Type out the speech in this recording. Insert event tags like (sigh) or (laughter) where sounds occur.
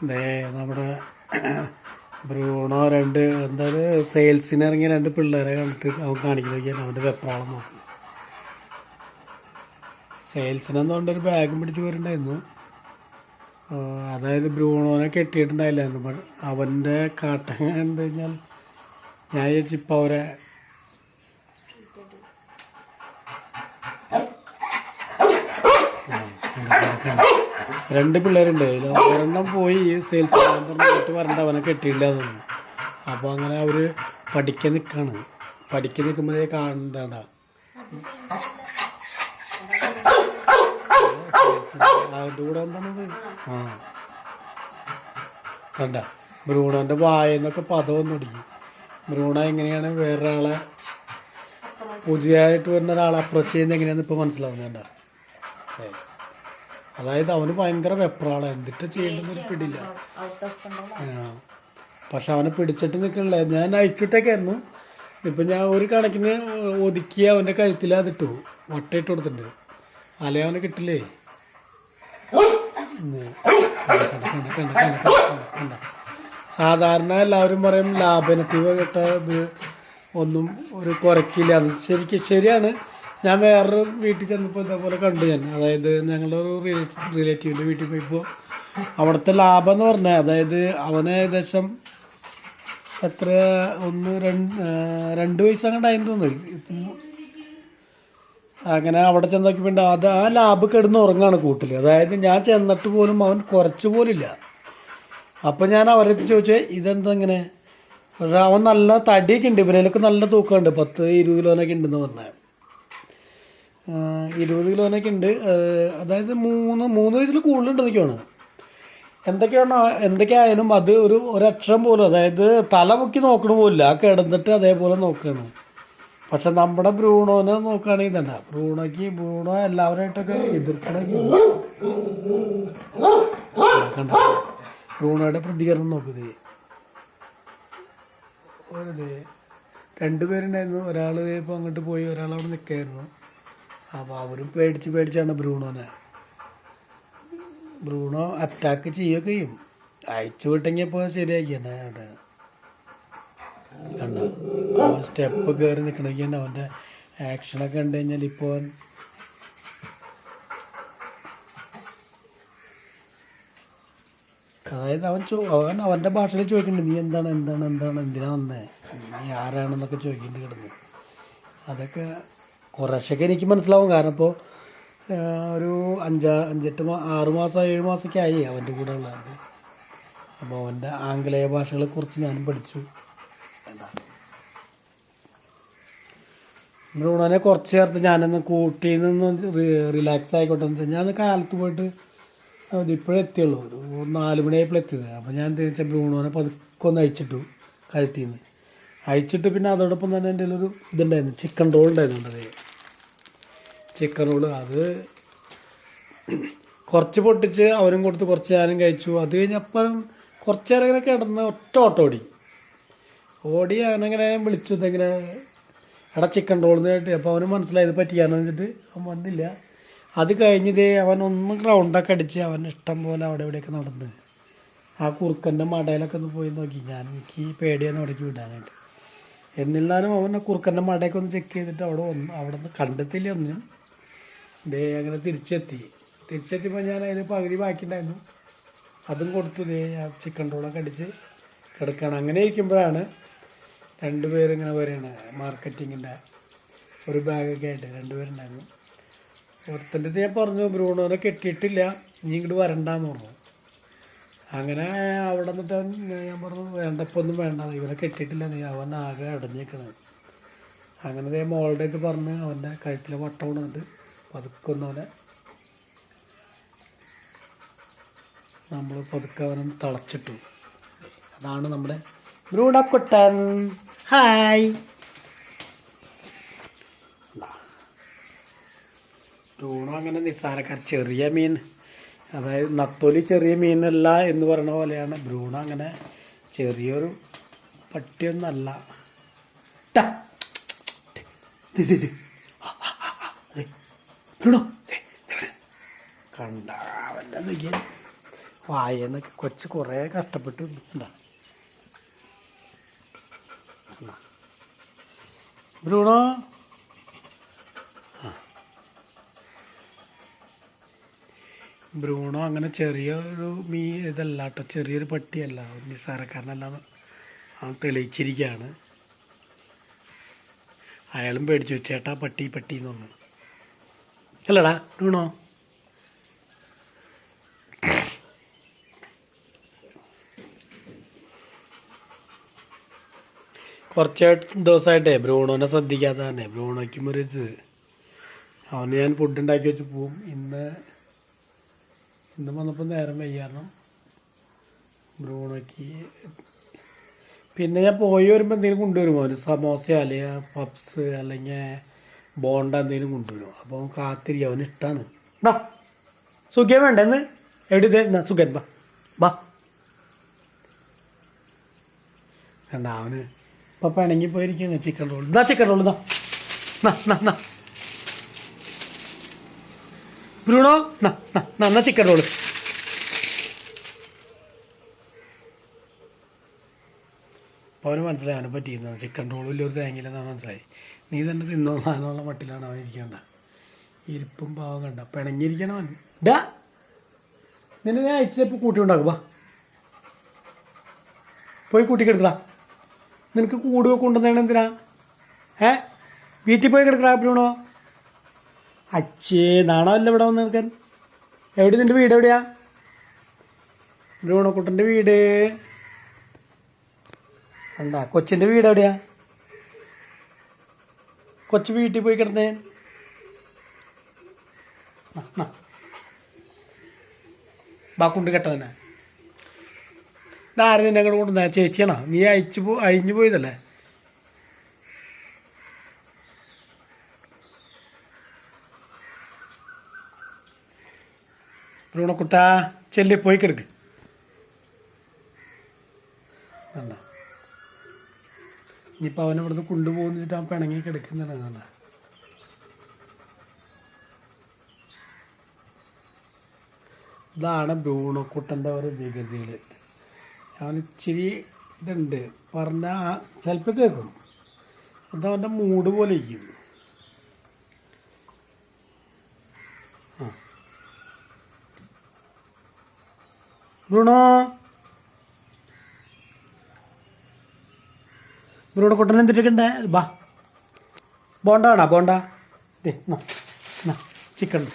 ദേ നമ്മുടെ ബ്രൂണോ രണ്ട് എന്തായാലും സെയിൽസിന് ഇറങ്ങിയ രണ്ട് പിള്ളേരെ കണ്ടിട്ട് അവൻ കാണിക്കുന്നതൊക്കെയാണ് അവന്റെ വെപ്രാളം നോക്കുന്നത് സെയിൽസിനെന്ന് പറഞ്ഞൊരു ബാഗും പിടിച്ച് വരുന്നുണ്ടായിരുന്നു അതായത് ബ്രൂണോനെ കെട്ടിയിട്ടുണ്ടായില്ലായിരുന്നു അവന്റെ കാട്ടം എന്താ കഴിഞ്ഞാൽ ഞാൻ വിചാരിച്ചു ഇപ്പം അവരെ (laughs) രണ്ട് പിള്ളേരുണ്ട്. ഒരെണ്ണം പോയി സെയിൽസ് പറഞ്ഞിട്ട് വരണ്ട അവനെ കെട്ടിയില്ല തോന്നുന്നു. അപ്പോൾ അങ്ങനെ അവർ പഠിക്കാൻ നിൽക്കാണ് പഠിക്കാൻ നിൽക്കുമ്പോഴേ കാണണ്ട അവന്റെ കൂടെ എന്താണത്? ആ. കണ്ട. വായെന്നൊക്കെ പദം തുടങ്ങി ബ്രൂണ എങ്ങനെയാണ് വേറൊരാളെ പുതിയതായിട്ട് വരുന്ന ഒരാളെ അപ്രോച്ച് ചെയ്യുന്നത് എങ്ങനെയാണെന്ന് ഇപ്പോൾ ഏ. അതായത് അവന് ഭയങ്കര വെപ്രാള. എന്തിട്ട് ചെയ്യണ്ടെന്ന് പിടിയില്ല ആ. പക്ഷെ അവനെ പിടിച്ചിട്ട് നിൽക്കണില്ല ഞാൻ അയച്ചിട്ടേക്കായിരുന്നു. ഇപ്പം ഞാൻ ഒരു കണക്കിന് ഒതുക്കി അവന്റെ കഴുത്തിൽ അതിട്ടു വട്ടയിട്ട് കൊടുത്തിട്ടുണ്ട്. അല്ലെ അവനെ കിട്ടില്ലേ. സാധാരണ എല്ലാവരും പറയും ലാഭനത്തീവ കിട്ട ഒന്നും ഒരു കുറയ്ക്കില്ല. ശരിക്കും ശരിയാണ്. ഞാൻ വേറൊരു വീട്ടിൽ ചെന്നപ്പോൾ ഇതേപോലെ കണ്ടു ഞാൻ. അതായത് ഞങ്ങളുടെ ഒരു റിലേറ്റീവിന്റെ വീട്ടിൽ പോയപ്പോൾ അവിടുത്തെ ലാഭം എന്ന് പറഞ്ഞാൽ അതായത് അവന് ഏകദേശം എത്ര ഒന്ന് രണ്ട് രണ്ട് വയസ്സ് അതിന് തോന്നുന്നു. അങ്ങനെ അവിടെ ചെന്ന് നോക്കിയപ്പോൾ അത് ആ ലാബ് കിടന്ന് ഉറങ്ങാണ് കൂട്ടിൽ അതായത് ഞാൻ ചെന്നിട്ട് പോലും അവൻ കുറച്ച് പോലില്ല അപ്പം ഞാൻ അവരെ ചോദിച്ചു ഇതെന്താ ഇങ്ങനെ? അവൻ നല്ല തടിയൊക്കെ ഉണ്ട്. ഇവരേലൊക്കെ നല്ല തൂക്കമുണ്ട്. പത്ത് ഇരുപത് കിലോനൊക്കെ ഉണ്ടെന്ന് പറഞ്ഞാൽ ഇരുപത് കിലോനൊക്കെ ഉണ്ട്. അതായത് മൂന്ന് മൂന്ന് വയസ്സിൽ കൂടുതലുണ്ടെന്നൊക്കെയാണ് എന്തൊക്കെയാണ് എന്തൊക്കെയായാലും അത് ഒരു ഒരക്ഷരം പോലും അതായത് തല മുക്കി നോക്കണ പോലില്ല ആ കിടന്നിട്ട് അതേപോലെ നോക്കുകയാണ് പക്ഷെ നമ്മുടെ ബ്രൂണോനെ നോക്കുകയാണെങ്കിൽ തന്നെ. ബ്രൂണോക്ക് ബ്രൂണോ എല്ലാവരുമായിട്ടൊക്കെ എതിർക്കണമെങ്കിൽ കണ്ടോ? ബ്രൂണോയുടെ പ്രതികരണം നോക്കുന്നത് ഒരു രണ്ടുപേരുണ്ടായിരുന്നു. ഒരാൾ ഇപ്പോൾ അങ്ങോട്ട് പോയി ഒരാൾ അവിടെ നിൽക്കായിരുന്നു അപ്പോൾ അവരും പേടിച്ച് പേടിച്ചാണ് ബ്രൂണോനെ. ബ്രൂണോ അറ്റാക്ക് ചെയ്യുകയൊക്കെ ചെയ്യും. അയച്ചു വിട്ടെങ്കിൽ ഇപ്പോൾ ശരിയാക്കിയാണ് അവിടെ. കണ്ടോ? സ്റ്റെപ്പ് കയറി നിൽക്കണമെങ്കിൽ തന്നെ അവന്റെ ആക്ഷനൊക്കെ കണ്ടു കഴിഞ്ഞാൽ ഇപ്പോൾ അതായത് അവൻ ചോ അവൻ അവന്റെ ഭാഷയിൽ ചോദിക്കുന്നുണ്ട് നീ എന്താണ് എന്താണ് എന്താണ് എന്തിനാ വന്നേ? നീ ആരാണെന്നൊക്കെ ചോദിക്കേണ്ടി കിടന്നു. അതൊക്കെ കുറേശ്ശൊക്കെ എനിക്ക് മനസ്സിലാവും. കാരണം ഇപ്പോൾ ഒരു അഞ്ചാ അഞ്ചെട്ട് മാ ആറ് മാസം ഏഴ് മാസമൊക്കെ ആയി അവന്റെ കൂടെ ഉള്ളത് അപ്പോൾ അവന്റെ ആംഗലേയ ഭാഷകളെ കുറിച്ച് ഞാനും പഠിച്ചു. എന്താ? ഉടനെ കുറച്ച് നേരത്ത് ഞാനൊന്ന് കൂട്ടി നിന്ന് റിലാക്സ് ആയിക്കോട്ടെ എന്ന് ഞാൻ കാലത്ത് പോയിട്ട് ഇപ്പോഴേ എത്തിയുള്ളൂ. ഒരു നാല് മണിയായപ്പോൾ എത്തിയത്. അപ്പോൾ ഞാൻ എന്താ വെച്ചാൽ ബ്രൂണോനെ പതുക്കെ ഒന്ന് അയച്ചിട്ടു കഴുത്തിൽ നിന്ന് അയച്ചിട്ട് പിന്നെ അതോടൊപ്പം തന്നെ എന്റെ ഒരു ഇതുണ്ടായിരുന്നു. ചിക്കൻ റോൾ ഉണ്ടായിരുന്നു എന്റെ ചിക്കൻ റോൾ അത് കുറച്ച് പൊട്ടിച്ച് അവനും കൊടുത്ത് കുറച്ച് ഞാനും കഴിച്ചു. അത് കഴിഞ്ഞപ്പം കുറച്ച് നേരം ഇങ്ങനെ കിടന്ന് ഒറ്റ ഓട്ടം ഓടി. ഓടി അവനങ്ങനെ വിളിച്ചു ഇതെങ്ങനെ? എടാ ചിക്കൻ റോളിന് കേട്ട്. അപ്പോൾ അവന് മനസ്സിലായത് പറ്റിയാന്ന് വെച്ചിട്ട് അവൻ വന്നില്ല. അത് കഴിഞ്ഞതേ അവൻ ഒന്ന് ഗ്രൗണ്ടൊക്കെ അടിച്ച് അവൻ ഇഷ്ടം പോലെ അവിടെ ഇവിടെയൊക്കെ നടന്ന്. ആ കുറുക്കന്റെ മടയിലൊക്കെ ഒന്ന് പോയി നോക്കി. ഞാൻ എനിക്ക് പേടിയാണ് അവിടേക്ക് വിടാനായിട്ട്. എന്നിരുന്നാലും അവനെ കുറുക്കന്റെ മടയൊക്കെ ഒന്ന് ചെക്ക് ചെയ്തിട്ട് അവിടെ വന്നു അവിടെ നിന്ന് കണ്ടെത്തില്ല ഒന്നിനും. ദേ അങ്ങനെ തിരിച്ചെത്തി. തിരിച്ചെത്തിയപ്പോൾ ഞാൻ അതിന് പകുതി ബാക്കിയുണ്ടായിരുന്നു. അതും കൊടുത്തു. ദേ ആ ചിക്കൻ റോളൊക്കെ അടിച്ച് കിടക്കുകയാണ് അങ്ങനെ ഇരിക്കുമ്പോഴാണ് രണ്ടുപേരിങ്ങനെ വരികയാണ്. മാർക്കറ്റിങ്ങിന്റെ ഒരു ബാഗൊക്കെ ആയിട്ട് രണ്ടുപേരുണ്ടായിരുന്നു. ഒരുത്തന്റെ ഞാൻ പറഞ്ഞു ബ്രൂണോനെ കെട്ടിയിട്ടില്ല. നീ ഇങ്ങോട്ട് വരണ്ടെന്ന് പറഞ്ഞു. അങ്ങനെ അവിടെ നിന്നിട്ട് ഞാൻ പറഞ്ഞു വേണ്ട ഇപ്പം ഒന്നും വേണ്ട ഇവനെ കെട്ടിയിട്ടില്ല നീ അവൻ ആകെ അടഞ്ഞേക്കണത് അങ്ങനെ ദേ മോളുടെ അടുത്ത് പറഞ്ഞ് അവന്റെ കഴുത്തിലെ വട്ടം കൊണ്ടുവന്നിട്ട് പതുക്കൊന്നവനെ നമ്മൾ പതുക്കെ തളച്ചിട്ടു. അതാണ് നമ്മുടെ ബ്രൂഡക്കുട്ടൻ ഹായ്. ബ്രൂണോ അങ്ങനെ നിസ്സാരക്കാർ ചെറിയ മീൻ. അതായത് നത്തോലി ചെറിയ മീനല്ല എന്ന് പറയുന്ന പോലെയാണ്. ഭ്രൂണ അങ്ങനെ ചെറിയൊരു പട്ടിയൊന്നല്ല. നോക്കിയാൽ വായെന്നൊക്കെ കൊച്ചു കുറേ കഷ്ടപ്പെട്ട് ഉണ്ടാ ബ്രൂണോ ബ്രൂണോ അങ്ങനെ ചെറിയ ഒരു മീ ഇതല്ല കേട്ടോ ചെറിയൊരു പട്ടിയല്ല നിസ്സാരക്കാരനല്ല അവൻ തെളിയിച്ചിരിക്കുകയാണ് അയാളും പേടിച്ചു ചേട്ടാ പട്ടി പട്ടി എന്ന് പറഞ്ഞു. അല്ലടാ ബ്രൂണോ? കുറച്ച് ദിവസമായിട്ടേ ബ്രൂണോനെ ശ്രദ്ധിക്കാത്ത തന്നെ ബ്രൂണോയ്ക്കും ഒരു ഇത്. അവന് ഞാൻ ഫുഡ് ഉണ്ടാക്കി വെച്ച് പോവും. ഇന്ന് ഇന്ന് വന്നപ്പോൾ നേരം വയ്യാരണം ബ്രൂണോയ്ക്ക് പിന്നെ ഞാൻ പോയി വരുമ്പോൾ എന്തെങ്കിലും കൊണ്ടുവരുമോ? ഒരു സമോസ അല്ലെങ്കിൽ പപ്സ് അല്ലെങ്കിൽ ബോണ്ട എന്തെങ്കിലും കൊണ്ടുവരും അപ്പോൾ അവൻ കാത്തിരിക്കും അവന് ഇഷ്ടമാണ് ബാ സുഖം വേണ്ടെന്ന് എവിടെ ഇത്? സുഖൻ ബാ ബാ കണ്ട അവന് ഇപ്പം പിണങ്ങി പോയിരിക്കുന്നു ചിക്കൻ റോൾ ഇതാ ചിക്കൻ റോൾ ഇതാ നാ, നാ, നാ. ബ്രൂണോ? നന്ന ചിക്കൻ റോൾ അവന് മനസ്സിലായി അവനെ പറ്റിയിരുന്ന ചിക്കൻ റോൾ വലിയൊരു തേങ്ങയില്ലെന്നാണ് മനസ്സിലായി. നീ തന്നെ തിന്നോ എന്നുള്ള മട്ടിലാണ് അവൻ ഇരിക്കേണ്ട. ഇരിപ്പും പാവം കണ്ട. പിണങ്ങിയിരിക്കണം അവൻ. ഡാ നിന്നെ ഞാൻ അയച്ചിപ്പോൾ കൂട്ടി ഉണ്ടാക്കും പോയി കൂട്ടി കിടക്കടാ. നിനക്ക് കൂട് കൊണ്ടുവന്നേണെന്തിനാ ഏ? വീട്ടിൽ പോയി കിടക്കടാ ബ്രൂണോ? അച്ഛേ നാണമല്ല ഇവിടെ വന്ന് നിൽക്കാൻ. എവിടെ നിന്റെ വീട് എവിടെയാ? ബ്രൂണോ കുട്ടന്റെ വീട്. എന്താ കൊച്ചിന്റെ വീട് എവിടെയാ? കൊച്ചു വീട്ടിൽ പോയി കിടന്നേ. ബാക്കുണ്ട് കെട്ടതന്നെ ഇതാരും നിന്നെ അങ്ങോട്ട് കൊണ്ടുവന്ന? ചേച്ചിയാണോ? നീ അയച്ചു പോ അഴിഞ്ഞു പോയതല്ലേ? ബ്രൂണക്കുട്ട ചെല്ലി പോയി കിടക്ക്. വേണ്ട. ഇനിയിപ്പോൾ അവനെ ഇവിടുന്ന് കൊണ്ടുപോകുന്നിട്ട് അവൻ പിണങ്ങി കിടക്കുന്നുണ്ട്. വേണ്ട. ഇതാണ് ബ്രൂണക്കുട്ടന്റെ ഒരു വികൃതികൾ അവൻ ഇച്ചിരി ഇതുണ്ട്. പറഞ്ഞാൽ ചിലപ്പോൾ കേൾക്കും. അത് അവന്റെ മൂഡ് പോലെ ഇരിക്കും. ബ്രൂണോ ബ്രൂണോ കുട്ടനെ എന്തിട്ടൊക്കെ ബാ. ബോണ്ട വേണോ ബോണ്ട. ചിക്കൻ.